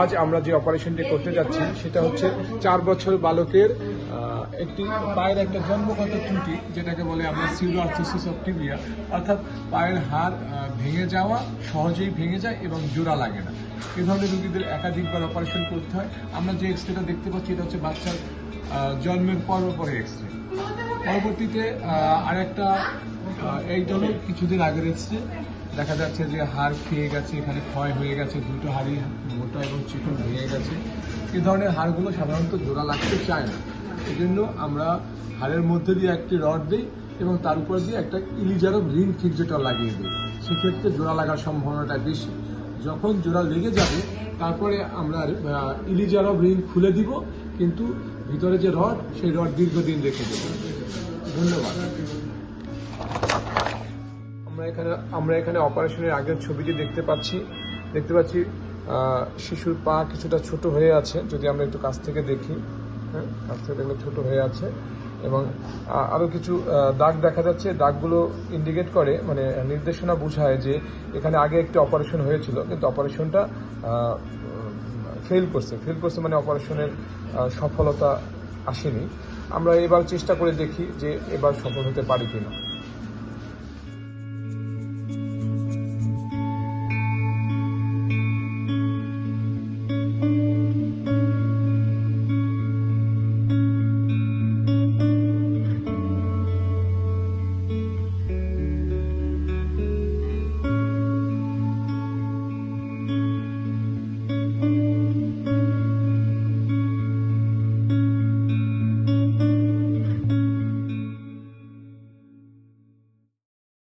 আজ আমরা যে অপারেশনটি করতে যাচ্ছি, সেটা হচ্ছে চার বছর বালকের একটি পায়ের একটা জন্মগত ত্রুটি, যেটাকে বলে আমরা সিউরার্থোসিস অফ টিবিয়া অর্থাৎ পায়ের হাড় ভেঙে যাওয়া, সহজেই ভেঙে যায় এবং জোড়া লাগে না। এ ধরনের রোগীদের একাধিকবার অপারেশন করতে হয়। আমরা যে এক্সরেটা দেখতে পাচ্ছি, এটা হচ্ছে বাচ্চার জন্মের পর পরে এক্সরে পরবর্তীতে আরেকটা এইটা হলো কিছুদিন আগের এক্সরে দেখা যাচ্ছে যে হাড় খেয়ে গেছে, এখানে ক্ষয় হয়ে গেছে, দুটো হাড়ি মোটা এবং চিকন ভেঙে গেছে। এ ধরনের হাড়গুলো সাধারণত জোড়া লাগতে চায় না। এই জন্য আমরা হাড়ের মধ্যে দিয়ে একটি রড দিই এবং তার উপর দিয়ে একটা ইলিজারভ রিং ফিক্সেটর লাগিয়ে দিই। সেক্ষেত্রে জোড়া লাগার সম্ভাবনাটা বেশি। যখন জোড়া লেগে যাবে, তারপরে আমরা ইলিজারভ রিং খুলে দিব, কিন্তু ভিতরে যে রড, সেই রড দীর্ঘদিন রেখে দেবো। ধন্যবাদ। আমরা এখানে আমরা এখানে অপারেশনের আগের ছবিটি দেখতে পাচ্ছি। দেখতে পাচ্ছি শিশুর পা কিছুটা ছোট হয়ে আছে যদি আমরা একটু কাছ থেকে দেখি। হ্যাঁ কাছ থেকে ছোট হয়ে আছে। এবং আহ, আরও কিছু দাগ দেখা যাচ্ছে। দাগগুলো ইন্ডিকেট করে মানে নির্দেশনা বোঝায় যে এখানে আগে একটি অপারেশন হয়েছিল কিন্তু অপারেশনটা ফেল করছে। ফেল করছে মানে অপারেশনের সফলতা আসেনি। আমরা এবার চেষ্টা করে দেখি যে এবার সফল হতে পারি কিনা।